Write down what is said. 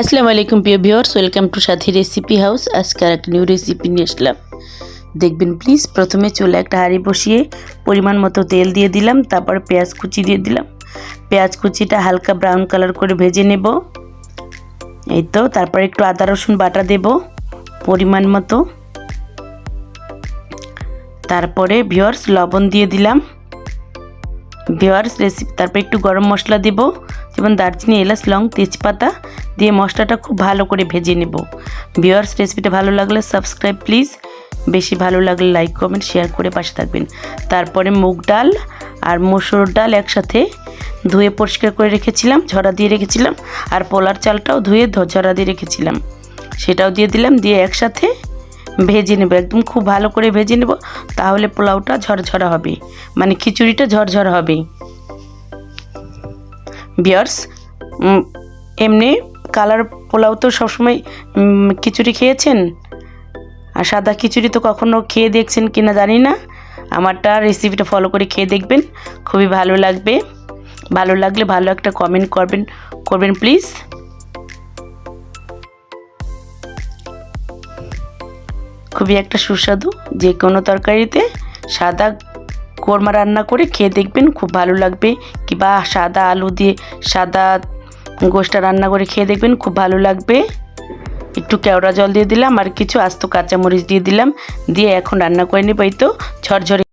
আসসালামু আলাইকুম প্রিয় viewers, welcome to Sathi recipe house. আজকে আর একটা নিউ রেসিপি নিয়ে আসলাম। দেখবেন প্লিজ, প্রথমে চলে একটা হাঁড়ি বসিয়ে পরিমাণ মতো তেল দিয়ে দিলাম, তারপর পেঁয়াজ কুচি দিয়ে দিলাম। পেঁয়াজ কুচিটা হালকা ব্রাউন কালার করে ভেজে নেব। এই তো, তারপর একটু আদা, রসুন বাটা দেব পরিমাণ মতো। তারপরে ভিওয়ার্স লবণ দিয়ে দিলাম। ভিওয়ার্স রেসিপি, তারপর একটু গরম মশলা দেব। যেমন দারচিনি, এলাচ, লং, তেজপাতা দিয়ে মশলাটা খুব ভালো করে ভেজে নেব। ভিওয়ার্স রেসিপিটা ভালো লাগলে সাবস্ক্রাইব প্লিজ বেশি ভালো লাগলে লাইক কমেন্ট শেয়ার করে পাশে থাকবেন। তারপরে মুগ ডাল আর মসুর ডাল একসাথে ধুয়ে পরিষ্কার করে রেখেছিলাম, ঝরা দিয়ে রেখেছিলাম আর পোলার চালটাও ধুয়ে ঝরা দিয়ে রেখেছিলাম। সেটাও দিয়ে দিলাম, দিয়ে একসাথে ভেজে নেব। একদম খুব ভালো করে ভেজে নেব, তাহলে পোলাওটা ঝরঝরা হবে। মানে খিচুড়িটা ঝরঝরা হবে। বিয়ার্স এমনি কালার পোলাও তো সবসময় খিচুড়ি খেয়েছেন? আর সাদা খিচুড়ি তো কখনো খেয়ে দেখছেন কি না জানি না। আমারটা রেসিপিটা ফলো করে খেয়ে দেখবেন। খুবই ভালো লাগবে। ভালো লাগলে ভালো একটা কমেন্ট করবেন করবেন প্লিজ খুবই একটা সুস্বাদু যে কোনো তরকারিতে সাদা কোরমা রান্না করে খেয়ে দেখবেন খুব ভালো লাগবে। কিংবা সাদা আলু দিয়ে সাদা গোষ্ঠটা রান্না করে খেয়ে দেখবেন খুব ভালো লাগবে। একটু কেওড়া জল দিয়ে দিলাম আর কিছু আস্ত কাঁচামরিচ দিয়ে দিলাম। দিয়ে এখন রান্না করে নেব তো ঝরঝরে